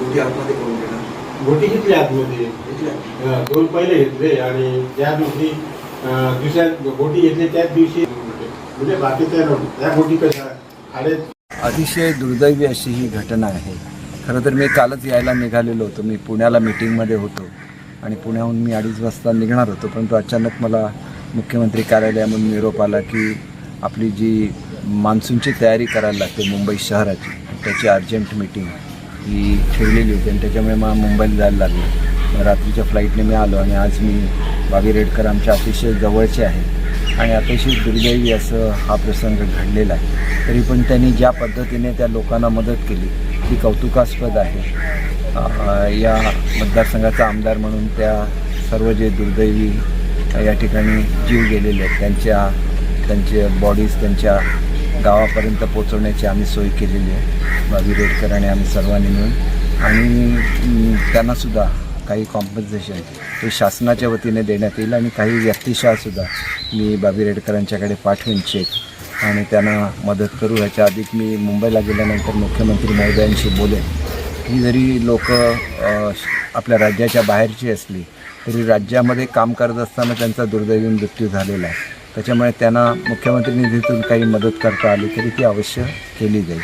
मोठी आत्महत्या करून घेणार गोटी घेतली आतमध्ये? घेतल्या अं, दोन पहिले घेतले आणि ज्या दिवशी अं, दुसऱ्या गोटी घेतली त्याच दिवशी म्हणजे बाकीच्या नव्हतं त्या गोटी कशा खाडे अतिशय दुर्दैवी अशी ही घटना आहे. खरं तर मी कालच यायला निघालेलो होतो. मी पुण्याला मिटिंगमध्ये होतो आणि पुण्याहून मी अडीच वाजता निघणार होतो. परंतु अचानक मला मुख्यमंत्री कार्यालयामधून निरोप आला की आपली जी मान्सूनची तयारी करायला लागते मुंबई शहराची त्याची अर्जंट मिटिंग. ही ठेवलेली होती आणि त्याच्यामुळे मला मुंबईला जायला लागलो. रात्रीच्या फ्लाईटने मी आलो आणि आज मी बाबी रेडकर आमच्या अतिशय जवळचे आहेत. आणि अतिशय दुर्दैवी असं हा प्रसंग घडलेला आहे. तरी पण त्यांनी ज्या पद्धतीने त्या लोकांना मदत केली ती कौतुकास्पद आहे. या मतदारसंघाचा आमदार म्हणून त्या सर्व जे दुर्दैवी या ठिकाणी जीव गेलेले आहेत त्यांच्या त्यांचे बॉडीज त्यांच्या गावापर्यंत पोचवण्याची आम्ही सोय केलेली आहे. बाबी रेडकर आणि आम्ही सर्वांनी मिळून. आणि त्यांनासुद्धा काही कॉम्पन्सेशन हे शासनाच्या वतीने देण्यात येईल आणि काही व्यक्तिशःसुद्धा मी बाबी रेडकरांच्याकडे पाठवेन चेक आणि त्यांना मदत करू. ह्याच्या अधिक मी मुंबईला गेल्यानंतर मुख्यमंत्री महोदयांशी बोलेन. ही जरी लोक आपल्या राज्याच्या बाहेरची असली तरी राज्यामध्ये काम करत असताना त्यांचा दुर्दैवी मृत्यू झालेला आहे. त्याच्यामुळे त्यांना मुख्यमंत्री निधीतून काही मदत करता आली तरी ती अवश्य केली जाईल.